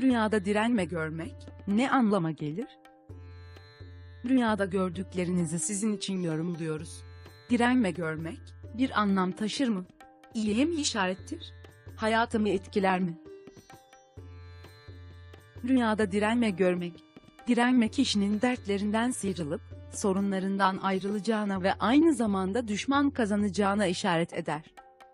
Rüyada direnme görmek ne anlama gelir? Rüyada gördüklerinizi sizin için yorumluyoruz. Direnme görmek bir anlam taşır mı? İyiye mi işarettir? Hayatımı etkiler mi? Rüyada direnme görmek. Direnme kişinin dertlerinden sıyrılıp, sorunlarından ayrılacağına ve aynı zamanda düşman kazanacağına işaret eder.